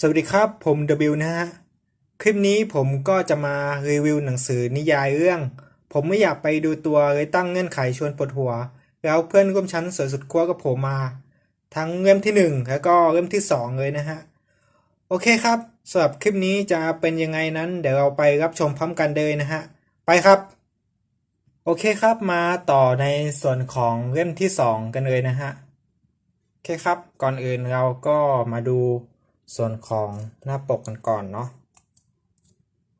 สวัสดีครับผม W นะฮะ คลิปนี้ผมก็จะมารีวิวหนังสือนิยายเรื่อง ผมไม่อยากไปดูตัวเลยตั้งเงื่อนไขชวนปวดหัว แล้วเพื่อนร่วมชั้นสวยสุดขั้วก็โผลมา ทั้งเล่มที่หนึ่งแล้วก็เล่มที่สองเลยนะฮะ โอเคครับสำหรับคลิปนี้จะเป็นยังไงนั้น เดี๋ยวเราไปรับชมพร้อมกันเลยนะฮะ ไปครับ โอเคครับมาต่อในส่วนของเล่มที่สองกันเลยนะฮะโอเคครับก่อนอื่นเราก็มาดู ส่วนของหน้าปกกันก่อนเนาะ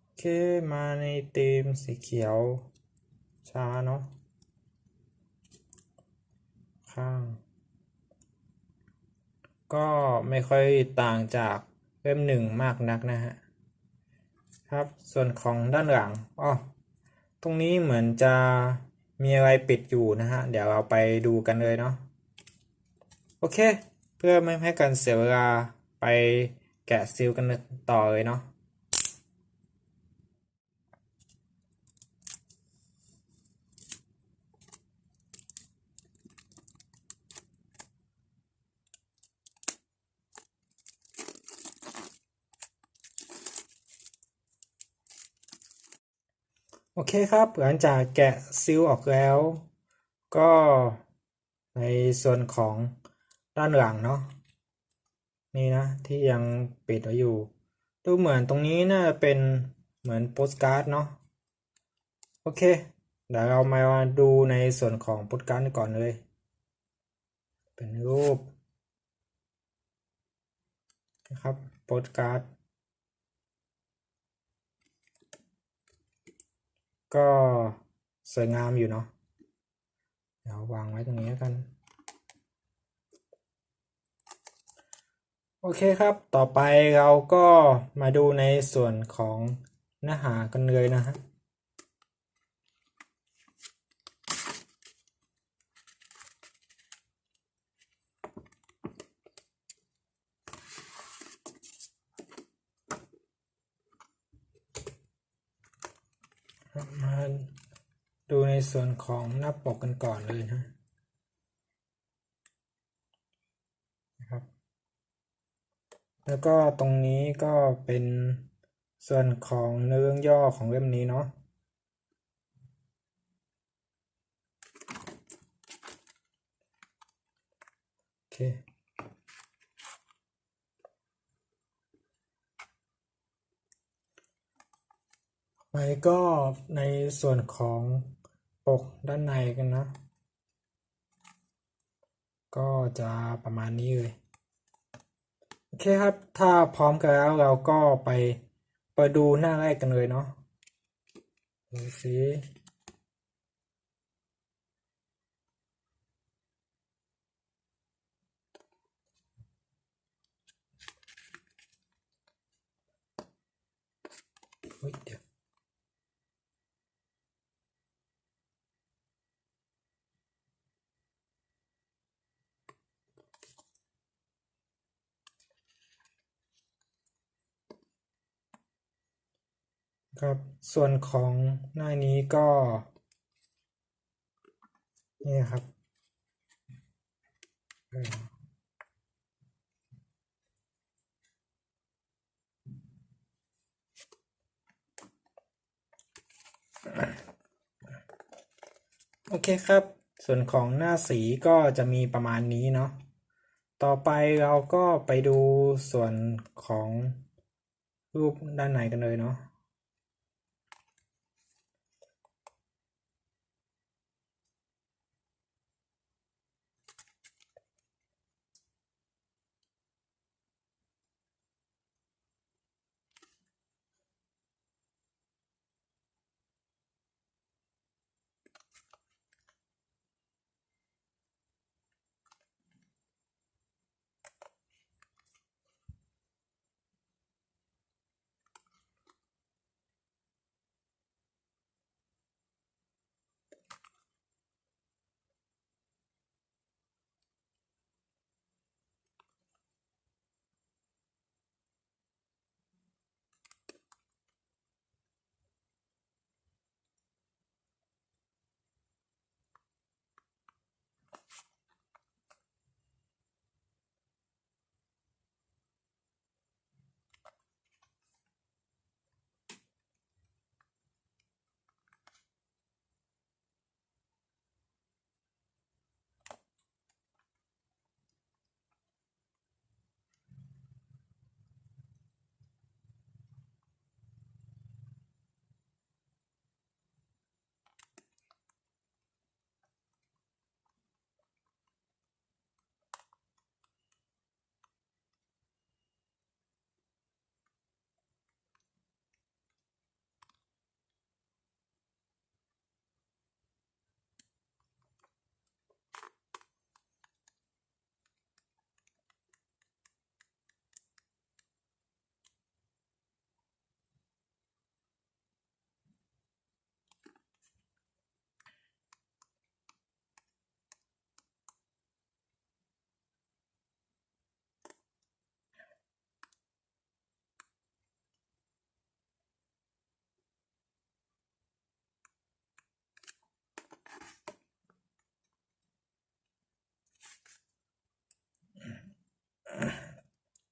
โอเคมาในธีมสีเขียวช้าเนาะข้าง ก็ไม่ค่อยต่างจากเล่มหนึ่งมากนักนะฮะครับส่วนของด้านหลังอ๋อตรงนี้เหมือนจะมีอะไรปิดอยู่นะฮะ เดี๋ยวเราไปดูกันเลยเนาะ โอเค เพื่อไม่ให้การเสียเวลา ไปแกะซีลกันต่อเลยเนาะโอเคครับหลังจากแกะซีลออกแล้ว ก็ในส่วนของด้านหลังเนาะ นี่นะ ที่ยังปิดไว้อยู่ ดูเหมือนตรงนี้น่าจะเป็นเหมือนโปสการ์ดเนาะโอเค เดี๋ยวเรามาดูในส่วนของโปสการ์ดก่อนเลย เป็นรูปนะครับโปสการ์ดก็สวยงามอยู่เนาะเดี๋ยววางไว้ตรงนี้กัน โอเคครับ ต่อไปเราก็มาดูในส่วนของเนื้อหากันเลยนะฮะ มาดูในส่วนของหน้าปกกันก่อนเลยนะนะครับ แล้วก็ตรงนี้ก็เป็นส่วนของเนื้อเรื่องย่อของเล่มนี้เนาะโอเคไปก็ในส่วนของปกด้านในกันนะ ก็จะประมาณนี้เลย โอเคครับ ถ้าพร้อมกันแล้วเราก็ไปไปดูหน้าแรกกันเลยเนาะดูสิเดี๋ยว ครับ ส่วนของหน้านี้ก็ นี่ครับโอเคครับ ส่วนของหน้าสีก็จะมีประมาณนี้เนาะต่อไปเราก็ไปดูส่วนของรูปด้านในกันเลยเนาะ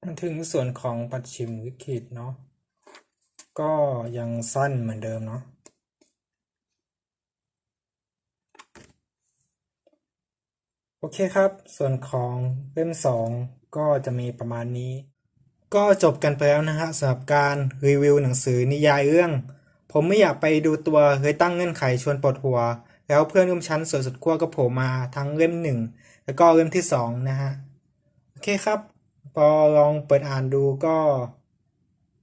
มาถึงส่วนของปัดชิมวิกฤตเนาะก็ยังสั้นเหมือนเดิมเนาะโอเคครับ ส่วนของเล่มสองก็จะมีประมาณนี้ ก็จบกันไปแล้วนะฮะสำหรับการรีวิวหนังสือนิยายเรื่อง ผมไม่อยากไปดูตัวเคยตั้งเงื่อนไขชวนปวดหัว แล้วเพื่อนร่วมชั้นสวยสุดขั้วก็โผล่มาทั้งเล่มหนึ่งแล้วก็เล่มที่สองนะฮะ โอเคครับ พอลองเปิดอ่านดูก็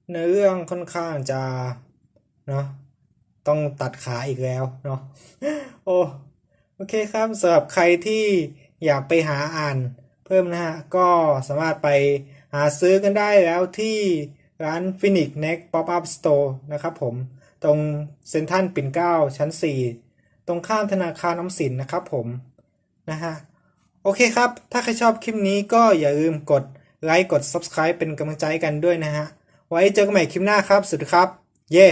เนื้อเรื่องค่อนข้างจะเนาะต้องตัดขาอีกแล้วเนาะโอ้โอเคครับสำหรับใครที่อยากไปหาอ่านเพิ่มนะฮะ ก็สามารถไปหาซื้อกันได้แล้วที่ร้าน Phoenix Next Pop-up Store นะครับผม ตรงเซ็นทรัลปิ่นเก้าชั้น 4 ตรงข้ามธนาคารน้ำสินนะครับผม นะฮะ โอเคครับ ถ้าใครชอบคลิปนี้ก็อย่าลืมกด ไลค์กด Subscribe เป็นกำลังใจกันด้วยนะฮะ ไว้เจอกันใหม่คลิปหน้าครับ สุดครับ เย้